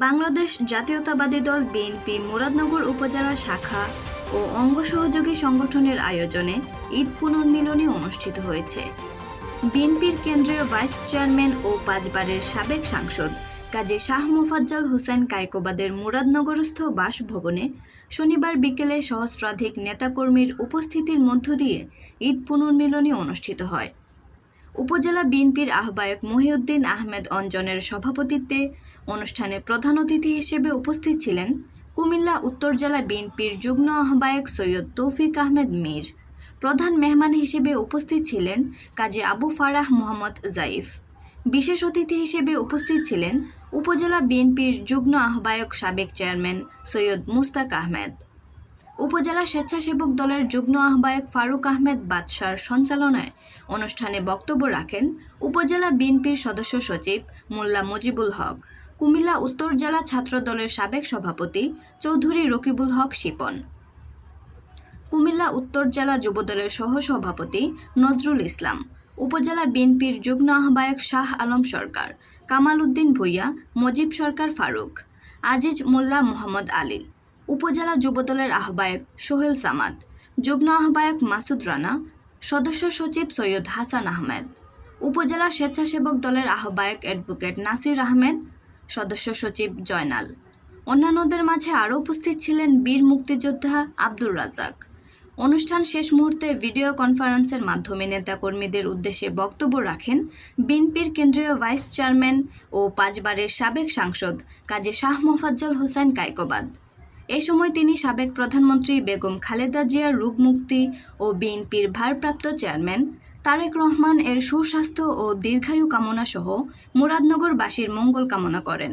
বাংলাদেশ জাতীয়তাবাদী দল বিএনপি মুরাদনগর উপজেলা শাখা ও অঙ্গ সহযোগী সংগঠনের আয়োজনে ঈদ পুনর্মিলনী অনুষ্ঠিত হয়েছে। বিএনপির কেন্দ্রীয় ভাইস চেয়ারম্যান ও পাঁচবারের সাবেক সাংসদ কাজী শাহ মোফাজ্জল হোসেন কায়কোবাদের মুরাদনগরস্থ বাসভবনে শনিবার বিকেলে সহস্রাধিক নেতাকর্মীর উপস্থিতির মধ্য দিয়ে ঈদ পুনর্মিলনী অনুষ্ঠিত হয়। উপজেলা বিএনপির আহ্বায়ক মহিউদ্দিন আহমেদ অঞ্জনের সভাপতিত্বে অনুষ্ঠানে প্রধান অতিথি হিসেবে উপস্থিত ছিলেন কুমিল্লা উত্তর জেলা বিএনপির যুগ্ম আহ্বায়ক সৈয়দ তৌফিক আহমেদ মীর। প্রধান মেহমান হিসেবে উপস্থিত ছিলেন কাজী আবু ফারাহ মোহাম্মদ জাইফ। বিশেষ অতিথি হিসেবে উপস্থিত ছিলেন উপজেলা বিএনপির যুগ্ম আহ্বায়ক সাবেক চেয়ারম্যান সৈয়দ মুস্তাক আহমেদ। উপজেলা স্বেচ্ছাসেবক দলের যুগ্ম আহ্বায়ক ফারুক আহমেদ বাদশার সঞ্চালনায় অনুষ্ঠানে বক্তব্য রাখেন উপজেলা বিএনপির সদস্য সচিব মোল্লা মুজিবুল হক, কুমিল্লা উত্তর জেলা ছাত্র দলের সাবেক সভাপতি চৌধুরী রকিবুল হক শিপন, কুমিল্লা উত্তর জেলা যুবদলের সহসভাপতি নজরুল ইসলাম, উপজেলা বিএনপির যুগ্ম আহ্বায়ক শাহ আলম সরকার, কামাল উদ্দিন ভূঁইয়া, মজিব সরকার ফারুক, আজিজ মোল্লা মোহাম্মদ আলী। উপজেলা যুবদলের আহ্বায়ক সোহেল সামাদ, যুগ্ম আহ্বায়ক মাসুদ রানা, সদস্য সচিব সৈয়দ হাসান আহমেদ, উপজেলা স্বেচ্ছাসেবক দলের আহ্বায়ক অ্যাডভোকেট নাসির আহমেদ, সদস্য সচিব জয়নাল। অন্যান্যদের মাঝে আরও উপস্থিত ছিলেন বীর মুক্তিযোদ্ধা আব্দুর রাজাক অনুষ্ঠান শেষ মুহূর্তে ভিডিও কনফারেন্সের মাধ্যমে নেতাকর্মীদের উদ্দেশ্যে বক্তব্য রাখেন বিএনপির কেন্দ্রীয় ভাইস চেয়ারম্যান ও পাঁচবারের সাবেক সাংসদ কাজী শাহ মোফাজ্জল হোসেন কায়কোবাদ। এ সময় তিনি সাবেক প্রধানমন্ত্রী বেগম খালেদা জিয়ার রোগমুক্তি ও বিএনপির ভারপ্রাপ্ত চেয়ারম্যান তারেক রহমান এর সুস্বাস্থ্য ও দীর্ঘায়ু কামনা সহ মুরাদনগরবাসীর মঙ্গল কামনা করেন।